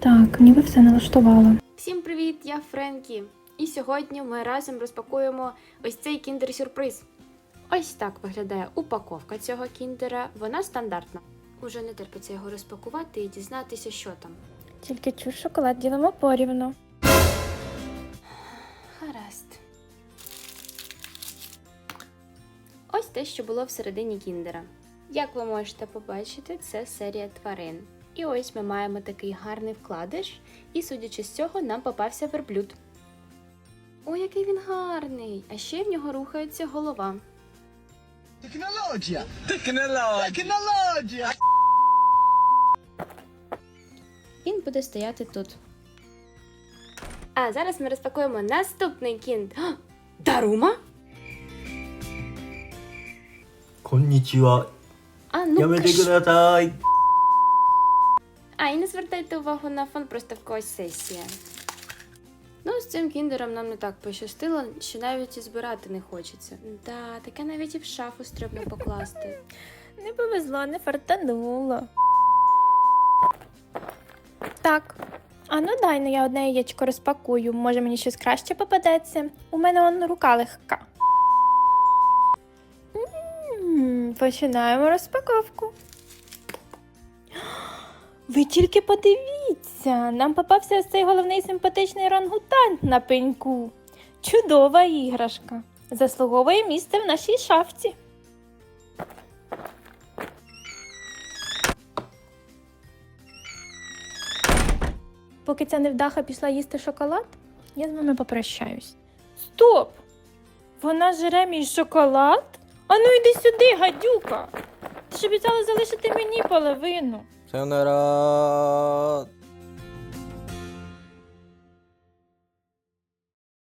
Так, ніби все налаштувала. Всім привіт, я Френкі. І сьогодні ми разом розпакуємо ось цей кіндер-сюрприз. Ось так виглядає упаковка цього кіндера. Вона стандартна. Уже не терпиться його розпакувати і дізнатися, що там. Тільки чур шоколад ділимо порівну. Гаразд. Ось те, що було всередині кіндера. Як ви можете побачити, це серія тварин. І ось ми маємо такий гарний вкладиш, і судячи з цього, нам попався верблюд. О, який він гарний! А ще в нього рухається голова. Tecnologia! Tecnologia! Tecnologia! Він буде стояти тут. А зараз ми розпакуємо наступний кінд. А, Дарума? こんにちは。 А ну やめてください。 А, і не звертайте увагу на фон, просто в когось сесія. Ну, з цим кіндером нам не так пощастило, що навіть і збирати не хочеться. Да, таке навіть і в шафу стрібно покласти. Не повезло, не фартануло. Так. А ну дай ну я одне яєчко розпакую. Може мені щось краще попадеться. У мене он рука легка. М, Починаємо розпаковку. Ви тільки подивіться, нам попався цей головний симпатичний рангутант на пеньку. Чудова іграшка. Заслуговує місце в нашій шафці. Поки ця невдаха пішла їсти шоколад, я з вами попрощаюсь. Стоп! Вона жре мій шоколад? Ану йди сюди, гадюка! Ти ж обіцяла залишити мені половину. さよなら